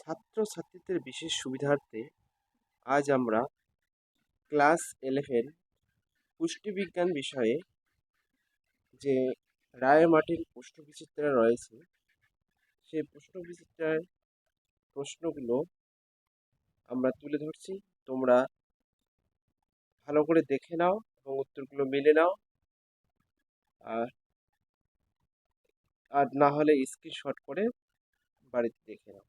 ছাত্রছাত্রীদের বিশেষ সুবিধার্থে আজ আমরা ক্লাস ইলেভেন পুষ্টিবিজ্ঞান বিষয়ে যে রায় মার্টিন প্রশ্নবিচিত্রা রয়েছে, সেই প্রশ্নবিচিত্রার প্রশ্নগুলো আমরা তুলে ধরছি। তোমরা ভালো করে দেখে নাও এবং উত্তরগুলো মেনে নাও। আর আর না হলে স্ক্রিনশট করে বাড়িতে দেখে নাও।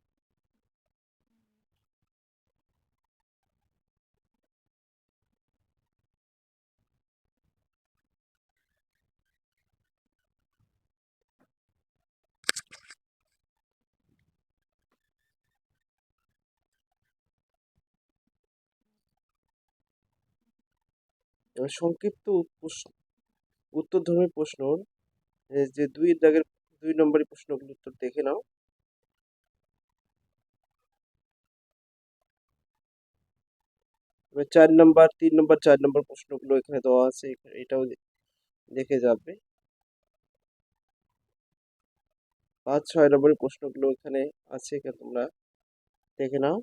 সংক্ষিপ্ত প্রশ্ন- উত্তরধর্মী প্রশ্ন যে দুই দাগের দুই নম্বরের প্রশ্নগুলো উত্তর দেখে নাও। চার নম্বর, তিন নম্বর, চার নম্বর প্রশ্নগুলো এখানে দেওয়া আছে এটাও দেখে যাবে। পাঁচ, ছয় নম্বরের প্রশ্নগুলো এখানে আছে, এখানে তোমরা দেখে নাও।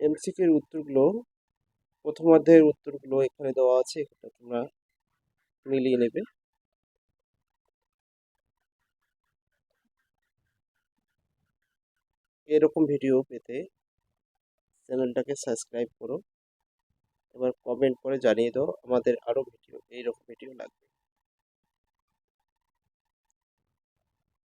এমসিকিউর উত্তরগুলো, প্রথম অধ্যায়ের উত্তরগুলো এখানে দেওয়া আছে এটা তোমরা মিলিয়ে নেবে। এরকম ভিডিও পেতে চ্যানেলটাকে সাবস্ক্রাইব করো। এবার কমেন্ট করে জানিয়ে দাও, আমাদের আরও ভিডিও এইরকম ভিডিও লাগবে।